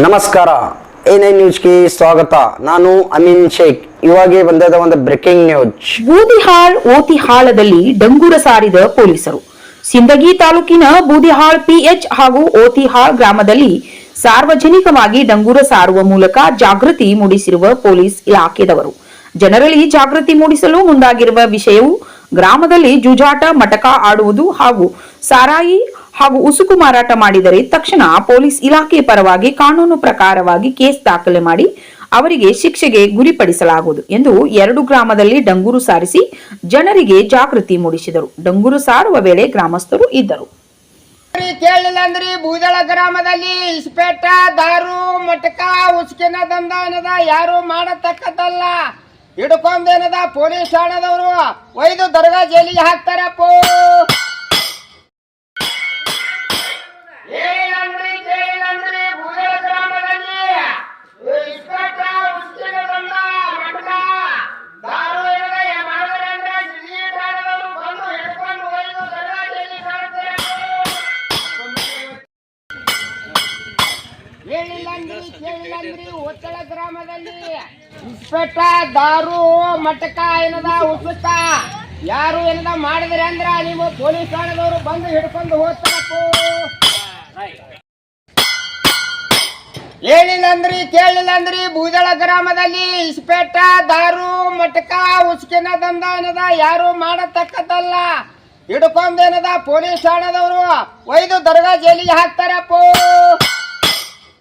ನಮಸ್ಕಾರ. A nine ನ್ಯೂಸ್ಗೆ ಸ್ವಾಗತ. ನಾನು ಅಮೀನ್ ಶೇಖ್. ಇವಾಗೆ ಬಂದದ ಒಂದು ಬ್ರೇಕಿಂಗ್ ನ್ಯೂಸ್. ಬೂದಿಹಾಳ್ ಓತಿಹಾಳದಲ್ಲಿ ಡಂಗೂರ ಸಾರಿದ ಪೊಲೀಸರು. ಸಿಂದಗಿ ತಾಲೂಕಿನ ಬೂದಿಹಾಳ್ ಪಿಎಚ್ ಹಾಗೂ ಓತಿಹಾಳ್ ಗ್ರಾಮದಲ್ಲಿ ಸಾರ್ವಜನಿಕವಾಗಿ ಡಂಗೂರ ಸಾರುವ ಮೂಲಕ ಜಾಗೃತಿ ಮೂಡಿಸಿರುವ ಪೊಲೀಸ್ ಇಲಾಖೆದವರು. ಜನರಲ್ಲಿ ಜಾಗೃತಿ ಮೂಡಿಸಲು ಮುಂದಾಗಿರುವ ವಿಷಯವು ಗ್ರಾಮದಲ್ಲಿ ಜೂಜಾಟ, ಮಟಕ ಆಡುವುದು ಹಾಗೂ ಸಾರಾಯಿ ಹಾಗೂ ಉಸುಕು ಮಾರಾಟ ಮಾಡಿದರೆ ತಕ್ಷಣ ಪೊಲೀಸ್ ಇಲಾಖೆ ಪರವಾಗಿ ಕಾನೂನು ಪ್ರಕಾರವಾಗಿ ಕೇಸ್ ದಾಖಲೆ ಮಾಡಿ ಅವರಿಗೆ ಶಿಕ್ಷೆಗೆ ಗುರಿಪಡಿಸಲಾಗುವುದು ಎಂದು ಎರಡು ಗ್ರಾಮದಲ್ಲಿ ಡಂಗೂರು ಸಾರಿಸಿ ಜನರಿಗೆ ಜಾಗೃತಿ ಮೂಡಿಸಿದರು. ಡಂಗೂರು ಸಾರುವ ವೇಳೆ ಗ್ರಾಮಸ್ಥರು ಇದ್ದರು. ಕೇಳಿಲ್ಲ ಅಂದ್ರಿ ಬೂದಳ ಗ್ರಾಮದಲ್ಲಿ ಇಸ್ಪೇಟ, ದಾರು, ಮಟಕ, ಉಸ್ಕಿನ ದಂಧ ಯಾರು ಮಾಡತಕ್ಕದಲ್ಲ ಹಿಡ್ಕೊಂಡೇನದ ಪೊಲೀಸ್ ಠಾಣದವರು? ಒಯ್ದು ದರ್ಗಾ ಜೈಲಿಗೆ ಹಾಕ್ತಾರಪ್ಪೋ. ಹೇಳಿಲ್ಲಂದ್ರಿ ಕೇಳಿಲ್ಲಂದ್ರಿ ಒತ್ತಳ ಗ್ರಾಮದಲ್ಲಿ. ಇಸ್ಪೆಟ್ಟ, ದಾರು ಮಟಕ ಏನದ ಉಸುಕ ಯಾರು ಏನದ ಮಾಡಿದ್ರಿ ಅಂದ್ರ ನೀವು ಪೊಲೀಸ್ ಠಾಣದವರು ಬಂದು ಹಿಡ್ಕೊಂಡು ಹೋಗ್ತಾರಪ್ಪು. ಹೇಳಿಲ್ಲಂದ್ರಿ ಕೇಳಿಲ್ಲಂದ್ರಿ ಬೂದಳ ಗ್ರಾಮದಲ್ಲಿ ಇಸ್ಪೇಟ ದಾರು ಮಟಕ ಉಸ್ಕಿನ ದಂದ ಏನದ? ಯಾರು ಮಾಡತಕ್ಕದಲ್ಲ ಹಿಡ್ಕೊಂಡೇನದ ಪೊಲೀಸ್ ಠಾಣದವರು? ಒಯ್ದು ದರ್ಗಾ ಜೈಲಿಗೆ ಹಾಕ್ತಾರಪ್ಪೋ.